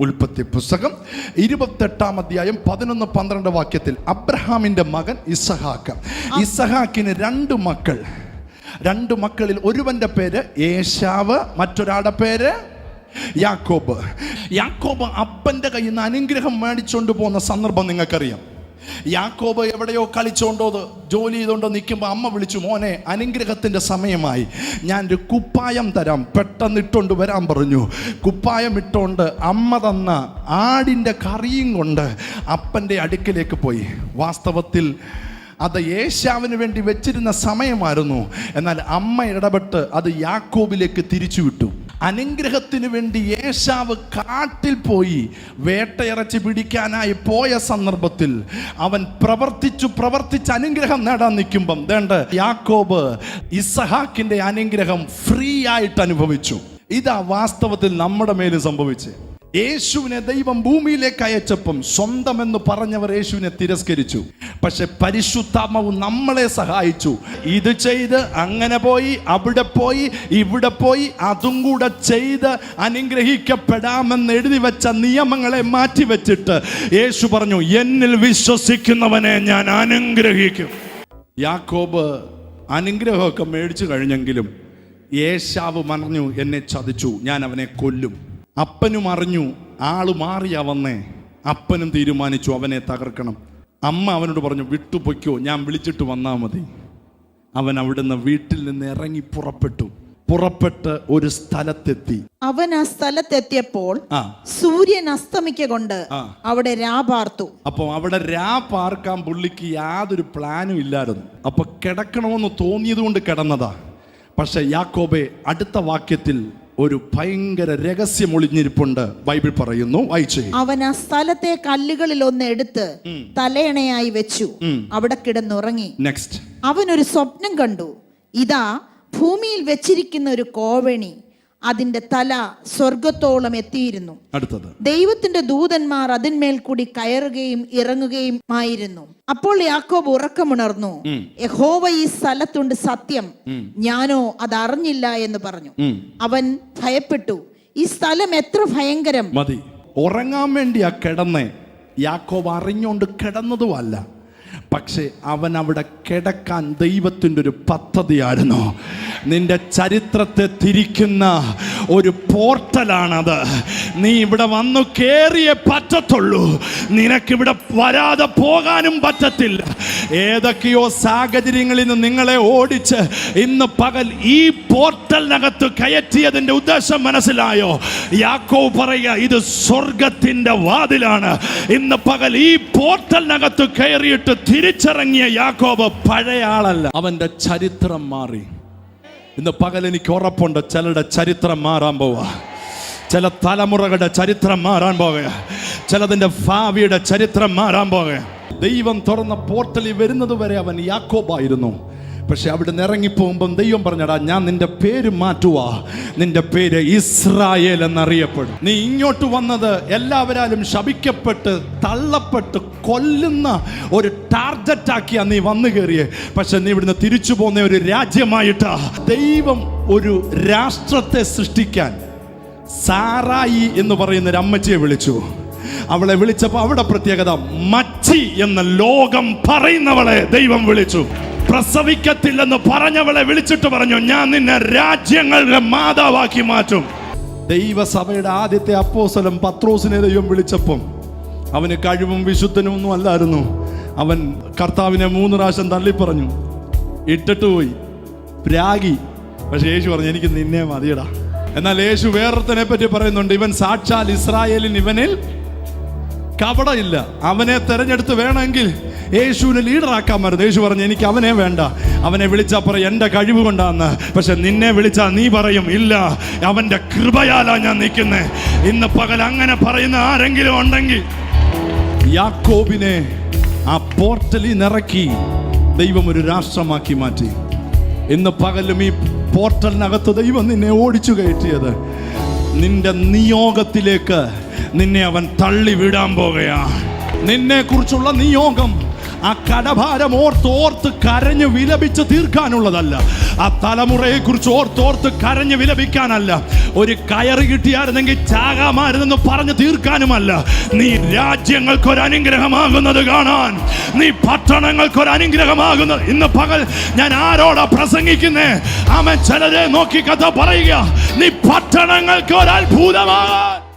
ഉൽപ്പത്തി പുസ്തകം. ഇരുപത്തെട്ടാം അധ്യായം പതിനൊന്ന് പന്ത്രണ്ട് വാക്യത്തിൽ അബ്രഹാമിന്റെ മകൻ ഇസഹാക്ക്. ഇസഹാക്കിന് രണ്ട് മക്കൾ. രണ്ട് മക്കളിൽ ഒരുവന്റെ പേര് ഏശാവ് മറ്റൊരാളുടെ പേര് യാക്കോബ്. യാക്കോബ് അപ്പന്റെ കയ്യിൽ നിന്ന് അനുഗ്രഹം മേടിച്ചുകൊണ്ട് പോകുന്ന സന്ദർഭം നിങ്ങൾക്കറിയാം. യാക്കോബ് എവിടെയോ കളിച്ചോണ്ടോ ജോലി ചെയ്തോണ്ടോ നിൽക്കുമ്പോൾ അമ്മ വിളിച്ചു മോനെ അനുഗ്രഹത്തിന്റെ സമയമായി. ഞാൻ ഒരു കുപ്പായം തരാം. പെട്ടെന്ന് ഇട്ടുകൊണ്ട് വരാൻ പറഞ്ഞു. കുപ്പായം ഇട്ടുകൊണ്ട് അമ്മ തന്ന ആടിന്റെ കറിയും കൊണ്ട് അപ്പന്റെ അടുക്കിലേക്ക് പോയി. വാസ്തവത്തിൽ അത് യേശാവിന് വേണ്ടി വെച്ചിരുന്ന സമയമായിരുന്നു. എന്നാൽ അമ്മ ഇടപെട്ട് അത് യാക്കോബിലേക്ക് തിരിച്ചു വിട്ടു. അനുഗ്രഹത്തിന് വേണ്ടി യേശാവ് കാട്ടിൽ പോയി വേട്ടയിറച്ചി പിടിക്കാനായി പോയ സന്ദർഭത്തിൽ അവൻ പ്രവർത്തിച്ചു പ്രവർത്തിച്ച് അനുഗ്രഹം നേടാൻ നിൽക്കുമ്പം വേണ്ട യാക്കോബ് ഇസഹാക്കിന്റെ അനുഗ്രഹം ഫ്രീ ആയിട്ട് അനുഭവിച്ചു. ഇതാ വാസ്തവത്തിൽ നമ്മുടെ മേൽ സംഭവിച്ചത്. യേശുവിനെ ദൈവം ഭൂമിയിലേക്ക് അയച്ചപ്പം സ്വന്തമെന്ന് പറഞ്ഞവർ യേശുവിനെ തിരസ്കരിച്ചു. പക്ഷെ പരിശുദ്ധാത്മാവ് നമ്മളെ സഹായിച്ചു. ഇത് ചെയ്ത് അങ്ങനെ പോയി അവിടെ പോയി ഇവിടെ പോയി അതും കൂടെ ചെയ്ത് അനുഗ്രഹിക്കപ്പെടാമെന്ന് എഴുതി വെച്ച നിയമങ്ങളെ മാറ്റി വെച്ചിട്ട് യേശു പറഞ്ഞു എന്നിൽ വിശ്വസിക്കുന്നവനെ ഞാൻ അനുഗ്രഹിക്കും. യാക്കോബ് അനുഗ്രഹമൊക്കെ മേടിച്ചു കഴിഞ്ഞെങ്കിലും യേശാവ് മറഞ്ഞു എന്നെ ചതിച്ചു ഞാൻ അവനെ കൊല്ലും. അപ്പനും അറിഞ്ഞു ആൾ മാറിയാ വന്നേ. അപ്പനും തീരുമാനിച്ചു അവനെ തകർക്കണം. അമ്മ അവനോട് പറഞ്ഞു വിട്ടുപൊയ്ക്കോ ഞാൻ വിളിച്ചിട്ട് വന്നാൽ മതി. അവൻ അവിടുന്ന് വീട്ടിൽ നിന്ന് ഇറങ്ങി പുറപ്പെട്ടു. പുറപ്പെട്ട് ഒരു സ്ഥലത്തെത്തി. അവൻ ആ സ്ഥലത്തെത്തിയപ്പോൾ സൂര്യൻ അസ്തമിക്കൊണ്ട് അവിടെ രാപാർത്തു അപ്പൊ അവിടെ രാപാർക്കാൻ പുള്ളിക്ക് യാതൊരു പ്ലാനും ഇല്ലായിരുന്നു. അപ്പൊ കിടക്കണമെന്ന് തോന്നിയത് കൊണ്ട് കിടന്നതാ. പക്ഷെ യാക്കോബെ അടുത്ത വാക്യത്തിൽ ഒരു ഭയങ്കര രഹസ്യം ഒളിഞ്ഞിരിപ്പുണ്ട്. ബൈബിൾ പറയുന്നു വായിച്ചേ. അവൻ ആ സ്ഥലത്തെ കല്ലുകളിൽ ഒന്ന് എടുത്ത് തലയണയായി വെച്ചു. അവിടെ കിടന്നുറങ്ങി. നെക്സ്റ്റ് അവൻ ഒരു സ്വപ്നം കണ്ടു. ഇതാ ഭൂമിയിൽ വെച്ചിരിക്കുന്ന ഒരു കോവണി. അതിന്റെ തല സ്വർഗത്തോളം എത്തിയിരുന്നു. അടുത്തത്. ദൈവത്തിന്റെ ദൂതന്മാർ അതിന്മേൽ കൂടി കയറുകയും ഇറങ്ങുകയും ആയിരുന്നു. അപ്പോൾ യാക്കോബ് ഉറക്കമുണർന്നു. യഹോവ ഈ സ്ഥലത്തുണ്ട് സത്യം. ഞാനോ അത് അറിഞ്ഞില്ല എന്ന് പറഞ്ഞു. അവൻ ഭയപ്പെട്ടു. ഈ സ്ഥലം എത്ര ഭയങ്കരം. മതി. ഉറങ്ങാൻ വേണ്ടിയാ കിടന്നേ. യാക്കോബ് അറിഞ്ഞോണ്ട് കിടന്നതുമല്ല. പക്ഷെ അവൻ അവിടെ കിടക്കാൻ ദൈവത്തിന്റെ ഒരു പദ്ധതിയായിരുന്നു. നിന്റെ ചരിത്രത്തെ തിരിക്കുന്ന ഒരു പോർട്ടലാണത്. നീ ഇവിടെ വന്നു കയറിയേ പറ്റത്തുള്ളൂ. നിനക്കിവിടെ വരാതെ പോകാനും പറ്റത്തില്ല. ഏതൊക്കെയോ സാഹചര്യങ്ങളിൽ നിന്ന് നിങ്ങളെ ഓടിച്ച് ഇന്ന് പകൽ ഈ പോർട്ടലിനകത്ത് കയറ്റിയതിന്റെ ഉദ്ദേശം മനസ്സിലായോ? യാക്കോ പറയുക ഇത് സ്വർഗത്തിന്റെ വാതിലാണ്. ഇന്ന് പകൽ ഈ പോർട്ടലിനകത്ത് കയറിയിട്ട് തിരിച്ചിറങ്ങിയ യാക്കോബ് പഴയ ആളല്ല. അവന്റെ ചരിത്രം മാറി. ഇന്ന് പകൽ എനിക്ക് ഉറപ്പുണ്ട്. ചിലരുടെ ചരിത്രം മാറാൻ പോവാ ചില തലമുറകളുടെ ചരിത്രം മാറാൻ പോകുക ചിലതിന്റെ ഭാവിയുടെ ചരിത്രം മാറാൻ പോകുക ദൈവം തുറന്ന പോർട്ടലിൽ വരുന്നത് വരെ അവൻ യാക്കോബായിരുന്നു. പക്ഷെ അവിടെ നിന്ന് ഇറങ്ങിപ്പോകുമ്പം ദൈവം പറഞ്ഞടാ ഞാൻ നിന്റെ പേര് മാറ്റുവാ. നിന്റെ പേര് ഇസ്രായേൽ എന്നറിയപ്പെടും. നീ ഇങ്ങോട്ട് വന്നത് എല്ലാവരാലും ശപിക്കപ്പെട്ട് തള്ളപ്പെട്ട് കൊല്ലുന്ന ഒരു ടാർഗറ്റ് ആക്കിയാ നീ വന്നു കയറിയേ. പക്ഷെ നീ ഇവിടുന്ന് തിരിച്ചു പോകുന്ന ഒരു രാജ്യമായിട്ടാ. ദൈവം ഒരു രാഷ്ട്രത്തെ സൃഷ്ടിക്കാൻ സാറായി എന്ന് പറയുന്ന ഒരു അമ്മച്ചിയെ വിളിച്ചു. അവളെ വിളിച്ചപ്പോൾ അവിടെ പ്രത്യേകത മച്ചി എന്ന ലോകം പറയുന്നവളെ ദൈവം വിളിച്ചു. പ്രസവിക്കത്തില്ലെന്ന് പറഞ്ഞവളെ വിളിച്ചിട്ട് പറഞ്ഞു ഞാൻ നിന്നെ രാജ്യങ്ങളുടെ മാതാവാക്കി മാറ്റും. ദൈവസഭയുടെ ആദ്യത്തെ അപ്പോസലം പത്രോസിനെ ദൈവം വിളിച്ചപ്പം അവന് കഴിവും വിശുദ്ധനും ഒന്നും അല്ലായിരുന്നു. അവൻ കർത്താവിനെ മൂന്ന് പ്രാവശ്യം തള്ളിപ്പറഞ്ഞു. ഇട്ടിട്ട് പോയി. പ്രാഗി പക്ഷെ യേശു പറഞ്ഞു എനിക്ക് നിന്നെ മതിയടാ. എന്നാൽ യേശു വേറൊരുത്തനെ പറ്റി പറയുന്നുണ്ട് ഇവൻ സാക്ഷാൽ ഇസ്രായേലിൻ ഇവനിൽ കപടമില്ല. അവനെ തെരഞ്ഞെടുത്ത് വേണമെങ്കിൽ യേശുവിനെ ലീഡറാക്കാൻ ലീഡറാക്കാമായിരുന്നു യേശു പറഞ്ഞു എനിക്ക് അവനെ വേണ്ട. അവനെ വിളിച്ചാൽ പറയും എന്റെ കഴിവ് കൊണ്ടാന്ന്. പക്ഷെ നിന്നെ വിളിച്ചാൽ നീ പറയും ഇല്ല അവന്റെ കൃപയാലാ ഞാൻ നിൽക്കുന്നത് ഇന്ന് പകൽ അങ്ങനെ പറയുന്ന ആരെങ്കിലും ഉണ്ടെങ്കിൽ യാക്കോബിനെ ആ പോർട്ടലിൽ നിറക്കി ദൈവം ഒരു രാഷ്ട്രമാക്കി മാറ്റി. ഇന്ന് പകലും ഈ പോർട്ടലിനകത്ത് ദൈവം നിന്നെ ഓടിച്ചു കയറ്റിയത്. നിന്റെ നിയോഗത്തിലേക്ക് നിന്നെ അവൻ തള്ളി വിടാൻ പോകുകയാണ് നിന്നെ കുറിച്ചുള്ള നിയോഗം ആ കടഭാരം ഓർത്തോർത്ത് ഓർത്ത് കരഞ്ഞ് വിലപിച്ച് തീർക്കാനുള്ളതല്ല. ആ തലമുറയെ കുറിച്ച് ഓർത്തോർത്ത് കരഞ്ഞ് വിലപിക്കാനല്ല. ഒരു കയറി കിട്ടിയായിരുന്നെങ്കിൽ ചാകാമായിരുന്നെന്ന് പറഞ്ഞ് തീർക്കാനുമല്ല. നീ രാജ്യങ്ങൾക്ക് ഒരു അനുഗ്രഹമാകുന്നത് കാണാൻ. നീ പട്ടണങ്ങൾക്ക് ഒരു അനുഗ്രഹമാകുന്നത് ഇന്ന് പകൽ ഞാൻ ആരോടാ പ്രസംഗിക്കുന്നേ? അവൻ ചിലരെ നോക്കി കഥ പറയുക. നീ പട്ടണങ്ങൾക്ക് ഒരു അത്ഭുതമാകാൻ